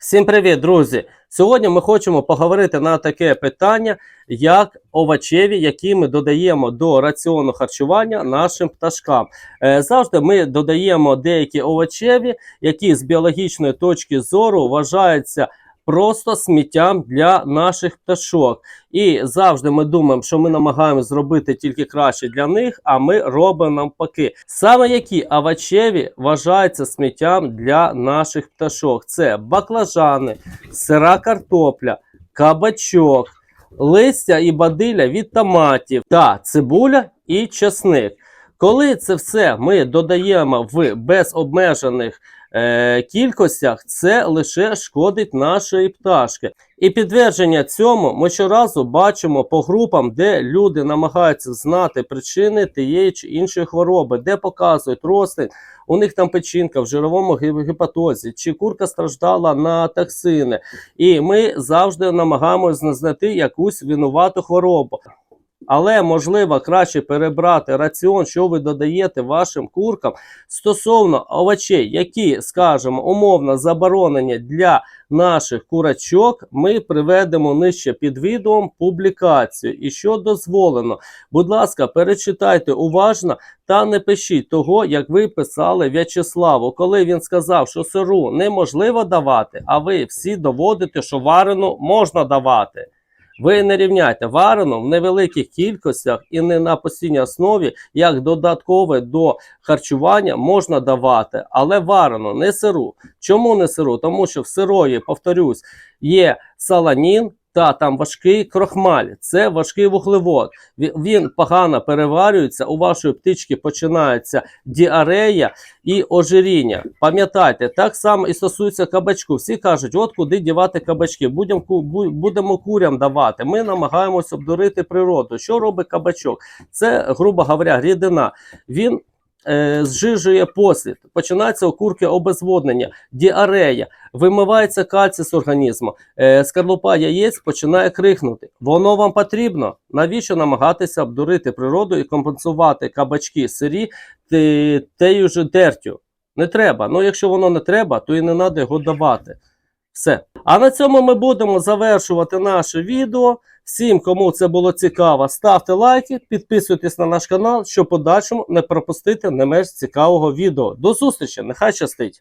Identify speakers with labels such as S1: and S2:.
S1: Всім привіт, друзі! Сьогодні ми хочемо поговорити на таке питання, як овочеві, які ми додаємо до раціону харчування нашим пташкам. Е, завжди ми додаємо деякі овочеві, які з біологічної точки зору вважаються просто сміттям для наших пташок. І завжди ми думаємо, що ми намагаємося зробити тільки краще для них, а ми робимо навпаки. Саме які овочеві вважаються сміттям для наших пташок: це баклажани, сира картопля, кабачок, листя і бадиля від томатів та цибуля і чесник. Коли це все ми додаємо в безобмежених е, кількостях, це лише шкодить нашої пташки. І підтвердження цьому ми щоразу бачимо по групам, де люди намагаються знати причини тієї чи іншої хвороби, де показують рослин, у них там печінка в жировому гепатозі, чи курка страждала на токсини. І ми завжди намагаємося знайти якусь винувату хворобу. Але можливо краще перебрати раціон, що ви додаєте вашим куркам стосовно овочей, які, скажімо, умовно заборонені для наших курачок, ми приведемо нижче під відео публікацію. І що дозволено. Будь ласка, перечитайте уважно та не пишіть того, як ви писали В'ячеславу, коли він сказав, що сиру неможливо давати, а ви всі доводите, що варену можна давати. Ви не рівняйте варено в невеликих кількостях і не на постійній основі, як додаткове до харчування можна давати, але варено не сиру. Чому не сиру? Тому що в сирої, повторюсь, є саланін та там важкий крохмаль. Це важкий вуглевод. Він погано переварюється. У вашої птички починається діарея і ожиріння. Пам'ятайте, так само і стосується кабачку. Всі кажуть, от куди дівати кабачки. Будемо, будемо курям давати. Ми намагаємося обдурити природу. Що робить кабачок? Це, грубо говоря, рідина. Він е, зжижує послід, починається у курки обезводнення, діарея, вимивається кальцій з організму, е, скорлупа яєць починає крихнути. Воно вам потрібно. Навіщо намагатися обдурити природу і компенсувати кабачки сирі те- тею ж дертю? Не треба. Ну, якщо воно не треба, то і не треба його давати. Все. А на цьому ми будемо завершувати наше відео. Всім, кому це було цікаво, ставте лайки, підписуйтесь на наш канал, щоб подальшому не пропустити не менш цікавого відео. До зустрічі! Нехай щастить!